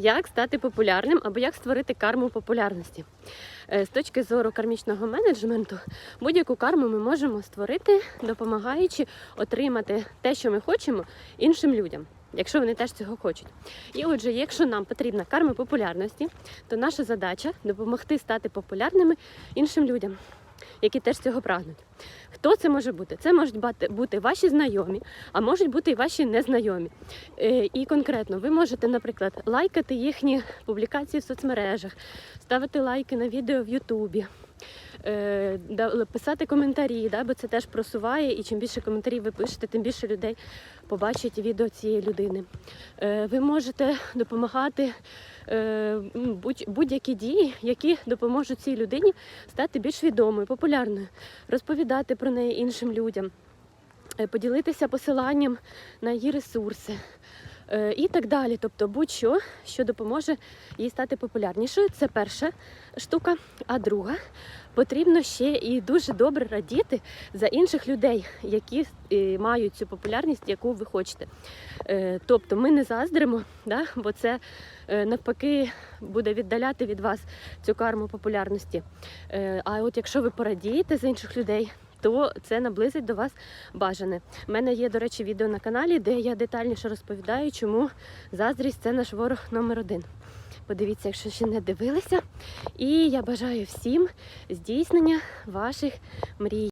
як стати популярним або як створити карму популярності. Е, З точки зору кармічного менеджменту, будь-яку карму ми можемо створити, допомагаючи отримати те, що ми хочемо, іншим людям. Якщо вони теж цього хочуть. І отже, якщо нам потрібна карма популярності, то наша задача допомогти стати популярними іншим людям, які теж цього прагнуть. Хто це може бути? Це можуть бути ваші знайомі, а можуть бути і ваші незнайомі. Е, І конкретно ви можете, наприклад, лайкати їхні публікації в соцмережах, ставити лайки на відео в Ютубі. е, Писати коментарі, да, бо це теж просуває, і чим більше коментарів ви пишете, тим більше людей побачить відео цієї людини. Е, Ви можете допомагати будь-які дії, які допоможуть цій людині стати більш відомою, популярною, розповідати про неї іншим людям, е, поділитися посиланням на її ресурси. Е, І так далі, тобто будь-що, що допоможе їй стати популярнішою, це перша штука. А друга потрібно ще і дуже добре радіти за інших людей, які е, мають цю популярність, яку ви хочете. Е, Тобто ми не заздримо, да? бо це навпаки буде віддаляти від вас цю карму популярності. А от якщо ви порадієте за інших людей, то це наблизить до вас бажане. У мене є, до речі, відео на каналі, де я детальніше розповідаю, чому заздрість це наш ворог номер один. Подивіться, якщо ще не дивилися. І я бажаю всім здійснення ваших мрій.